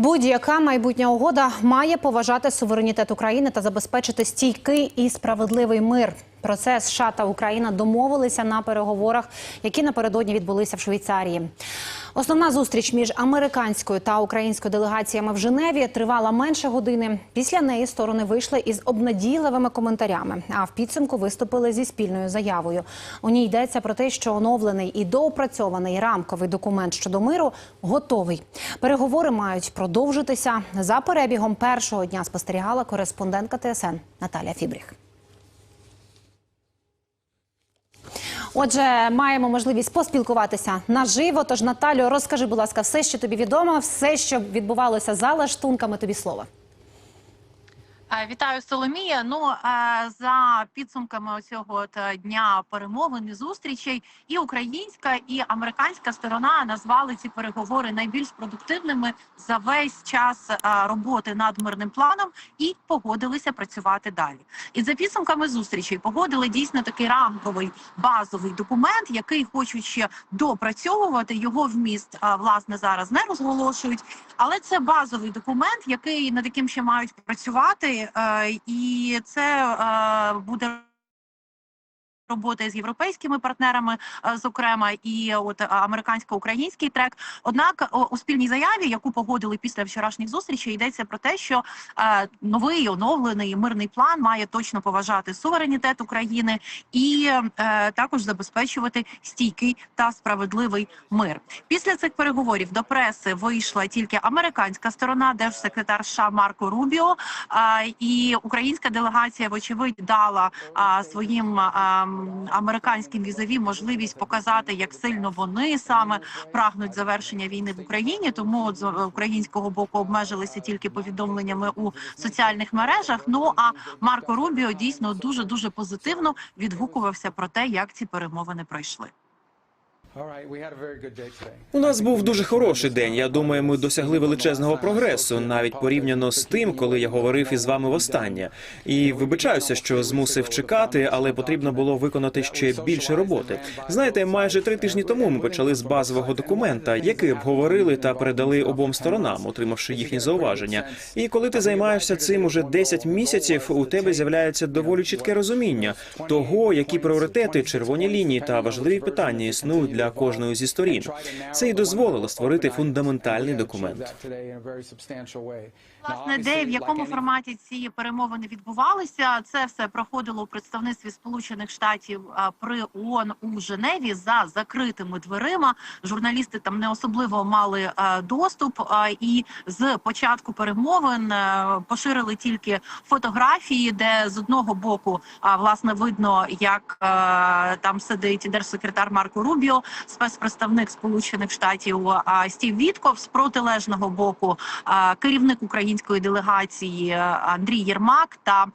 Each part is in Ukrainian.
Будь-яка майбутня угода має поважати суверенітет України та забезпечити стійкий і справедливий мир. Про це США та Україна домовилися на переговорах, які напередодні відбулися в Швейцарії. Основна зустріч між американською та українською делегаціями в Женеві тривала менше години. Після неї сторони вийшли із обнадійливими коментарями. А в підсумку виступили зі спільною заявою. У ній йдеться про те, що оновлений і доопрацьований рамковий документ щодо миру готовий. Переговори мають продовжитися. За перебігом першого дня спостерігала кореспондентка ТСН Наталя Фібріх. Отже, маємо можливість поспілкуватися наживо. Тож, Наталю, розкажи, будь ласка, все, що тобі відомо, все, що відбувалося за лаштунками, тобі слово. Е, Вітаю, Соломія. Ну е, за підсумками цього е, дня перемовин і зустрічей, і українська, і американська сторона назвали ці переговори найбільш продуктивними за весь час роботи над мирним планом і погодилися працювати далі. І за підсумками зустрічей погодили дійсно такий рамковий базовий документ, який хочуть ще допрацьовувати. Його вміст власне зараз не розголошують. Але це базовий документ, який над яким ще мають працювати, і це буде. Роботи з європейськими партнерами, е, зокрема, і от е, американсько-український трек. Однак у спільній заяві, яку погодили після вчорашніх зустрічей, йдеться про те, що е, новий оновлений мирний план має точно поважати суверенітет України і е, також забезпечувати стійкий та справедливий мир. Після цих переговорів до преси вийшла тільки американська сторона, держсекретар США Марко Рубіо. І українська делегація, вочевидь, дала своїм а, м, американським візові можливість показати, як сильно вони саме прагнуть завершення війни в Україні. Тому з українського боку обмежилися тільки повідомленнями у соціальних мережах. Ну а Марко Рубіо дійсно дуже дуже позитивно відгукувався про те, як ці перемовини пройшли. У нас був дуже хороший день. Я думаю, ми досягли величезного прогресу, навіть порівняно з тим, коли я говорив із вами востаннє. І вибачаюся, що змусив чекати, але потрібно було виконати ще більше роботи. Знаєте, майже три тижні тому ми почали з базового документа, який обговорили та передали обом сторонам, отримавши їхні зауваження. І коли ти займаєшся цим уже 10 місяців, у тебе з'являється доволі чітке розуміння того, які пріоритети, червоні лінії та важливі питання існують для кожної зі сторін. Це і дозволило створити фундаментальний документ. Власне, де в якому форматі ці перемовини відбувалися, це все проходило у представництві Сполучених Штатів при ООН у Женеві за закритими дверима. Журналісти там не особливо мали доступ. І з початку перемовин поширили тільки фотографії, де з одного боку власне видно, як там сидить держсекретар Марко Рубіо, спецпредставник Сполучених Штатів Стів Вітков з протилежного боку керівник української делегації Андрій Єрмак та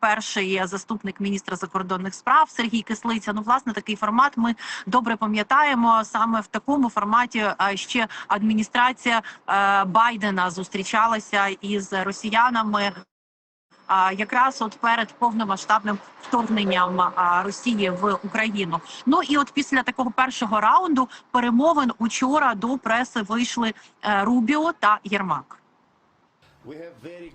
перший заступник міністра закордонних справ Сергій Кислиця. Ну, власне, такий формат ми добре пам'ятаємо. Саме в такому форматі ще адміністрація Байдена зустрічалася із росіянами. Якраз от перед повномасштабним вторгненням Росії в Україну. Ну і от після такого першого раунду перемовин учора до преси вийшли е, Рубіо та Єрмак.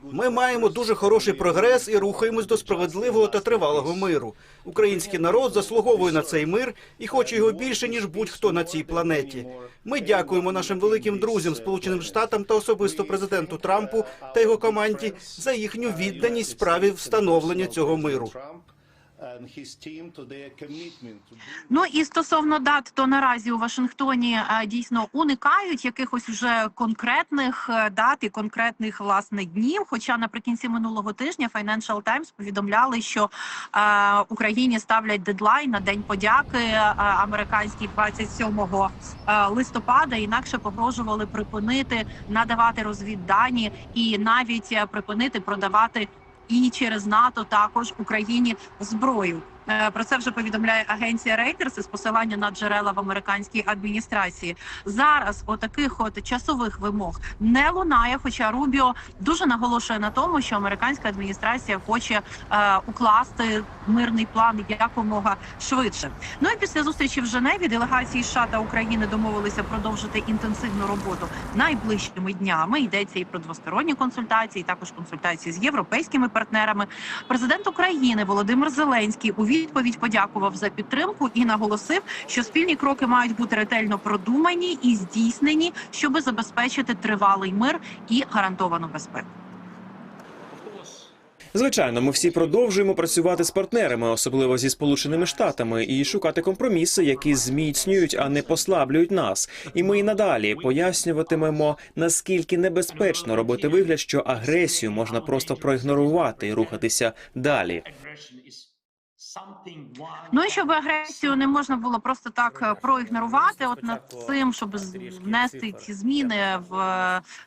Ми маємо дуже хороший прогрес і рухаємось до справедливого та тривалого миру. Український народ заслуговує на цей мир і хоче його більше ніж будь-хто на цій планеті. Ми дякуємо нашим великим друзям, Сполученим Штатам та особисто президенту Трампу та його команді за їхню відданість справі встановлення цього миру. Ну і стосовно дат, то наразі у Вашингтоні е, дійсно уникають якихось вже конкретних е, дат і конкретних власне днів. Хоча наприкінці минулого тижня Financial Times повідомляли, що е, Україні ставлять дедлайн на день подяки е, американський 27 е, листопада. Інакше погрожували припинити надавати розвіддані і навіть припинити продавати і через НАТО також Україні зброю. Е, Про це вже повідомляє агенція Reuters із посилання на джерела в американській адміністрації. Зараз отаких от часових вимог не лунає. Хоча Рубіо дуже наголошує на тому, що американська адміністрація хоче е, укласти мирний план якомога швидше. Ну і після зустрічі в Женеві делегації США та України домовилися продовжити інтенсивну роботу найближчими днями. Йдеться і про двосторонні консультації, також консультації з європейськими партнерами. Президент України Володимир Зеленський у відповідь подякував за підтримку і наголосив, що спільні кроки мають бути ретельно продумані і здійснені, щоб забезпечити тривалий мир і гарантовану безпеку. Звичайно, ми всі продовжуємо працювати з партнерами, особливо зі сполученими штатами, і шукати компроміси, які зміцнюють, а не послаблюють нас. І ми і надалі пояснюватимемо, наскільки небезпечно робити вигляд, що агресію можна просто проігнорувати і рухатися далі. Ну і щоб агресію не можна було просто так е, проігнорувати. От над цим, щоб з- внести ці зміни в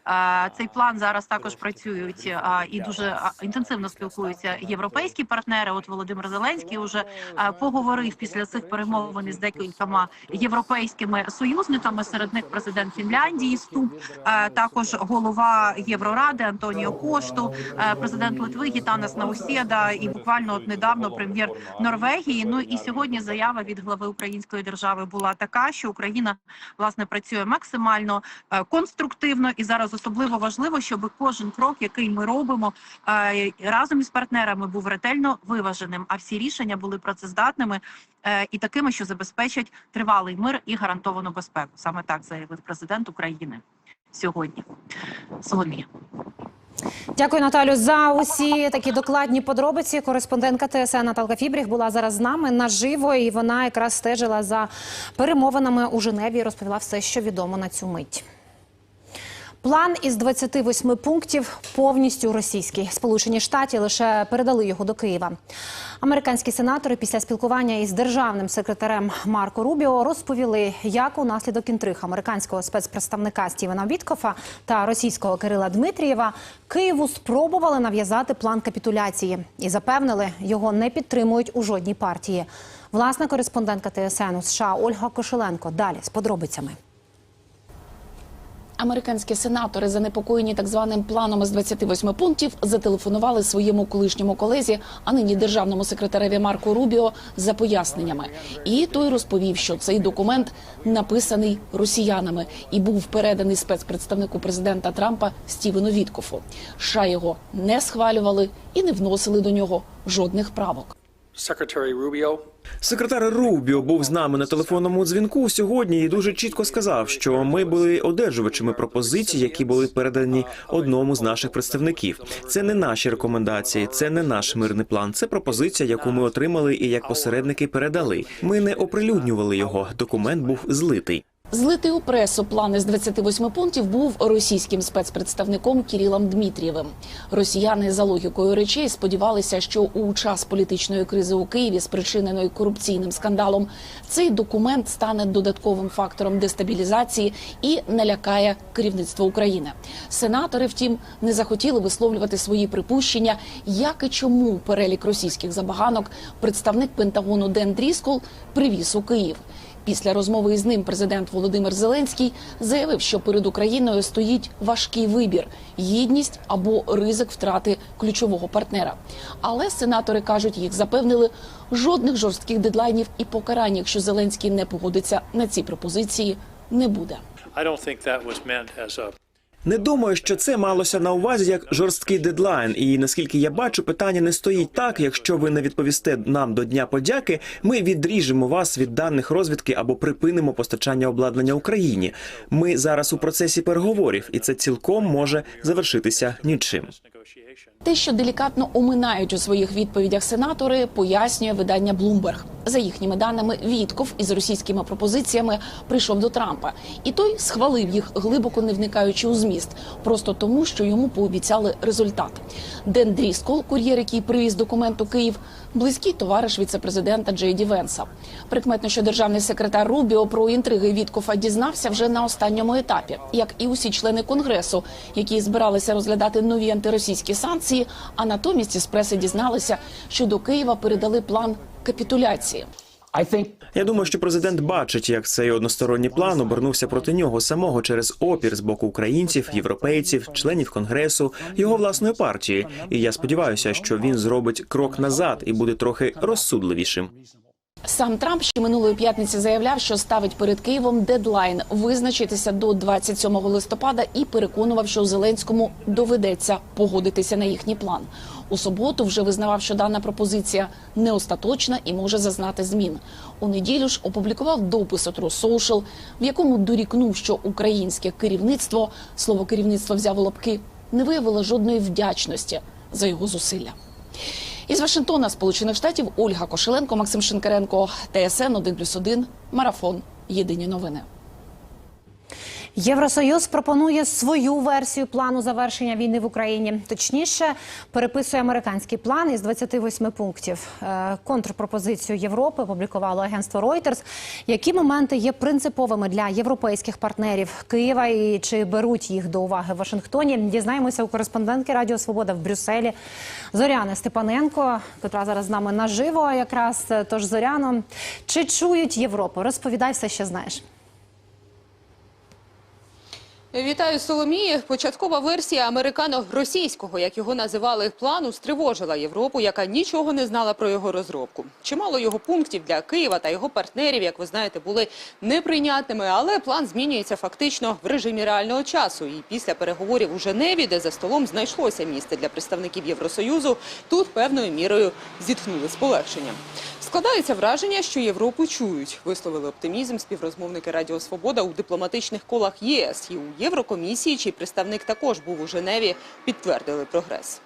е, цей план зараз також працюють е, і дуже е, інтенсивно спілкуються європейські партнери. От Володимир Зеленський вже е, поговорив після цих перемовин із декількома європейськими союзниками. Серед них президент Фінляндії Ступ, е, також голова Євроради Антоніо Кошту, е, президент Литви Гітанас Наусєда і буквально от недавно прем'єр Норвегії. Ну і сьогодні заява від глави української держави була така, що Україна власне працює максимально е, конструктивно, і зараз особливо важливо, щоб кожен крок, який ми робимо е, разом із партнерами, був ретельно виваженим. А всі рішення були працездатними е, і такими, що забезпечать тривалий мир і гарантовану безпеку. Саме так заявив президент України сьогодні. Соломія. Дякую, Наталю, за усі такі докладні подробиці. Кореспондентка ТСН Наталка Фібріх була зараз з нами наживо, і вона якраз стежила за перемовинами у Женеві. і Розповіла все, що відомо на цю мить. План із 28 пунктів повністю російський. Сполучені Штати лише передали його до Києва. Американські сенатори після спілкування із державним секретарем Марко Рубіо розповіли, як унаслідок інтриг американського спецпредставника Стівена Віткофа та російського Кирила Дмитрієва Києву спробували нав'язати план капітуляції і запевнили, його не підтримують у жодній партії. Власна кореспондентка ТСН у США Ольга Кошеленко. Далі з подробицями. Американські сенатори, занепокоєні так званим планом із 28 пунктів, зателефонували своєму колишньому колезі, а нині державному секретареві Марко Рубіо за поясненнями. І той розповів, що цей документ написаний росіянами і був переданий спецпредставнику президента Трампа Стівену Віткофу. США його не схвалювали і не вносили до нього жодних правок. Secretary Rubio Секретар Рубіо був з нами на телефонному дзвінку сьогодні і дуже чітко сказав, що ми були одержувачами пропозицій, які були передані одному з наших представників. Це не наші рекомендації, це не наш мирний план. Це пропозиція, яку ми отримали і як посередники передали. Ми не оприлюднювали його. Документ був злитий. Злитий у пресу план із 28 пунктів був російським спецпредставником Кірілом Дмитрієвим. Росіяни за логікою речей сподівалися, що у час політичної кризи у Києві, спричиненої корупційним скандалом, цей документ стане додатковим фактором дестабілізації і налякає керівництво України. Сенатори, втім, не захотіли висловлювати свої припущення, як і чому перелік російських забаганок представник Пентагону Ден Дріскол привіз у Київ. Після розмови із ним президент Володимир Зеленський заявив, що перед Україною стоїть важкий вибір: гідність або ризик втрати ключового партнера. Але сенатори кажуть, їх запевнили жодних жорстких дедлайнів і покарань, якщо Зеленський не погодиться на ці пропозиції, не буде. I don't think that was meant as a Не думаю, що це малося на увазі як жорсткий дедлайн. І наскільки я бачу, питання не стоїть так. Якщо ви не відповісте нам до дня подяки, ми відріжемо вас від даних розвідки або припинимо постачання обладнання Україні. Ми зараз у процесі переговорів, і це цілком може завершитися нічим. Те, що делікатно оминають у своїх відповідях сенатори, пояснює видання Bloomberg. За їхніми даними, Вітков із російськими пропозиціями прийшов до Трампа, і той схвалив їх, глибоко не вникаючи у зміст, просто тому, що йому пообіцяли результат. Ден Дріскол, кур'єр, який привіз документ у Київ, близький товариш віце-президента Джей Ді Венса. Прикметно, що державний секретар Рубіо про інтриги Віткофа дізнався вже на останньому етапі, як і усі члени конгресу, які збиралися розглядати нові антиросійські санкції. А натомість із преси дізналися, що до Києва передали план капітуляції. Я думаю, що президент бачить, як цей односторонній план обернувся проти нього самого через опір з боку українців, європейців, членів конгресу, його власної партії. І я сподіваюся, що він зробить крок назад і буде трохи розсудливішим. Сам Трамп ще минулої п'ятниці заявляв, що ставить перед Києвом дедлайн визначитися до 27 листопада і переконував, що Зеленському доведеться погодитися на їхній план. У суботу вже визнавав, що дана пропозиція не остаточна і може зазнати змін. У неділю ж опублікував допис True Social, в якому дорікнув, що українське керівництво слово керівництво взяв у лапки, не виявило жодної вдячності за його зусилля. Із Вашингтона, Сполучених Штатів, Ольга Кошеленко, Максим Шинкаренко, ТСН 1+,1, Марафон. Єдині новини. Євросоюз пропонує свою версію плану завершення війни в Україні. Точніше, переписує американський план із 28 пунктів. Е, Контрпропозицію Європи опублікувало агентство Reuters. Які моменти є принциповими для європейських партнерів Києва і чи беруть їх до уваги в Вашингтоні? Дізнаємося у кореспондентки Радіо Свобода в Брюсселі Зоряни Степаненко, котра зараз з нами наживо. Якраз тож Зоряно, чи чують Європу? Розповідай все, що знаєш. Вітаю Соломії. Початкова версія американо-російського, як його називали, плану стривожила Європу, яка нічого не знала про його розробку. Чимало його пунктів для Києва та його партнерів, як ви знаєте, були неприйнятними, але план змінюється фактично в режимі реального часу. І після переговорів у Женеві, де за столом знайшлося місце для представників Євросоюзу, тут певною мірою зітхнули з полегшенням. Складається враження, що Європу чують. Висловили оптимізм співрозмовники Радіо Свобода у дипломатичних колах ЄС і у Єврокомісії, чий представник також був у Женеві, підтвердили прогрес.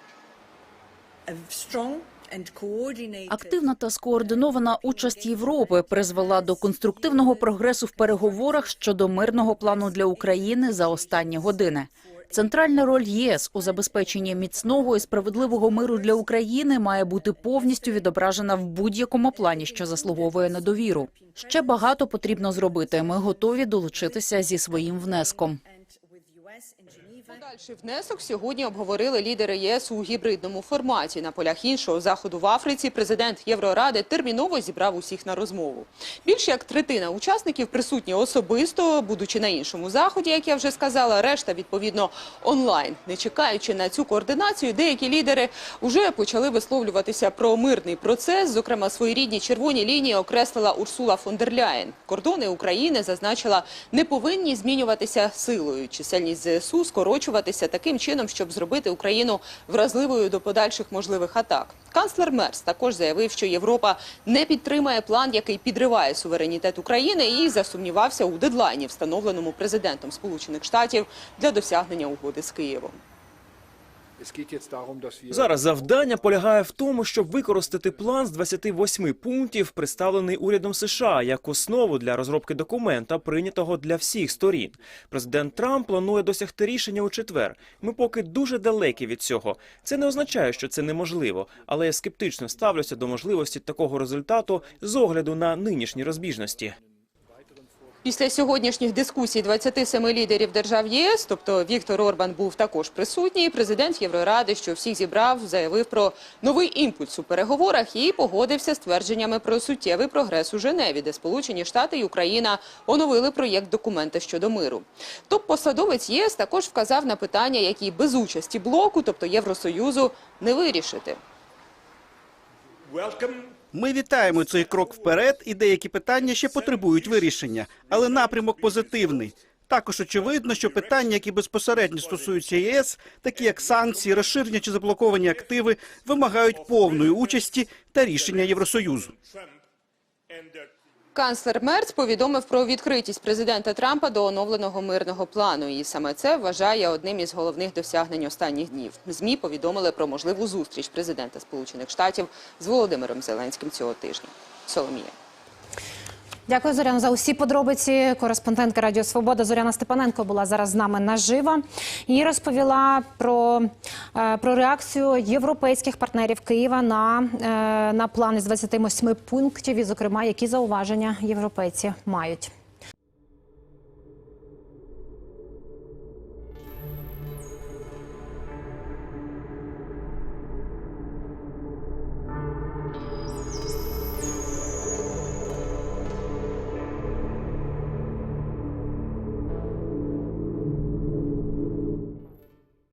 Активна та скоординована участь Європи призвела до конструктивного прогресу в переговорах щодо мирного плану для України за останні години. Центральна роль ЄС у забезпеченні міцного і справедливого миру для України має бути повністю відображена в будь-якому плані, що заслуговує на довіру. Ще багато потрібно зробити. Ми готові долучитися зі своїм внеском. Подальший внесок сьогодні обговорили лідери ЄС у гібридному форматі. На полях іншого заходу в Африці президент Євроради терміново зібрав усіх на розмову. Більше як третина учасників присутні особисто, будучи на іншому заході, як я вже сказала, решта відповідно онлайн. Не чекаючи на цю координацію, деякі лідери вже почали висловлюватися про мирний процес. Зокрема, своєрідні червоні лінії окреслила Урсула фон дер Ляєн. Кордони України зазначила не повинні змінюватися силою. Чисельність ЗСУ скорочуватися таким чином, щоб зробити Україну вразливою до подальших можливих атак. Канцлер Мерс також заявив, що Європа не підтримає план, який підриває суверенітет України, і засумнівався у дедлайні, встановленому президентом Сполучених Штатів для досягнення угоди з Києвом. Зараз завдання полягає в тому, щоб використати план з 28 пунктів, представлений урядом США, як основу для розробки документа, прийнятого для всіх сторін. Президент Трамп планує досягти рішення у четвер. Ми поки дуже далекі від цього. Це не означає, що це неможливо, але я скептично ставлюся до можливості такого результату з огляду на нинішні розбіжності. Після сьогоднішніх дискусій 27 лідерів держав ЄС, тобто Віктор Орбан був також присутній. Президент Євроради, що всіх зібрав, заявив про новий імпульс у переговорах і погодився з твердженнями про суттєвий прогрес у Женеві, де Сполучені Штати і Україна оновили проєкт документа щодо миру. Топ-посадовець ЄС також вказав на питання, які без участі блоку, тобто Євросоюзу, не вирішити. Ми вітаємо цей крок вперед, і деякі питання ще потребують вирішення, але напрямок позитивний. Також очевидно, що питання, які безпосередньо стосуються ЄС, такі як санкції, розширення чи заблоковані активи, вимагають повної участі та рішення Євросоюзу. Канцлер Мерц повідомив про відкритість президента Трампа до оновленого мирного плану. І саме це вважає одним із головних досягнень останніх днів. ЗМІ повідомили про можливу зустріч президента Сполучених Штатів з Володимиром Зеленським цього тижня. Соломія. Дякую, Зоряна, за усі подробиці. Кореспондентка Радіо Свобода Зоряна Степаненко була зараз з нами наживо і розповіла про, е, про реакцію європейських партнерів Києва на, е, на плани з 28 пунктів, і, зокрема, які зауваження європейці мають.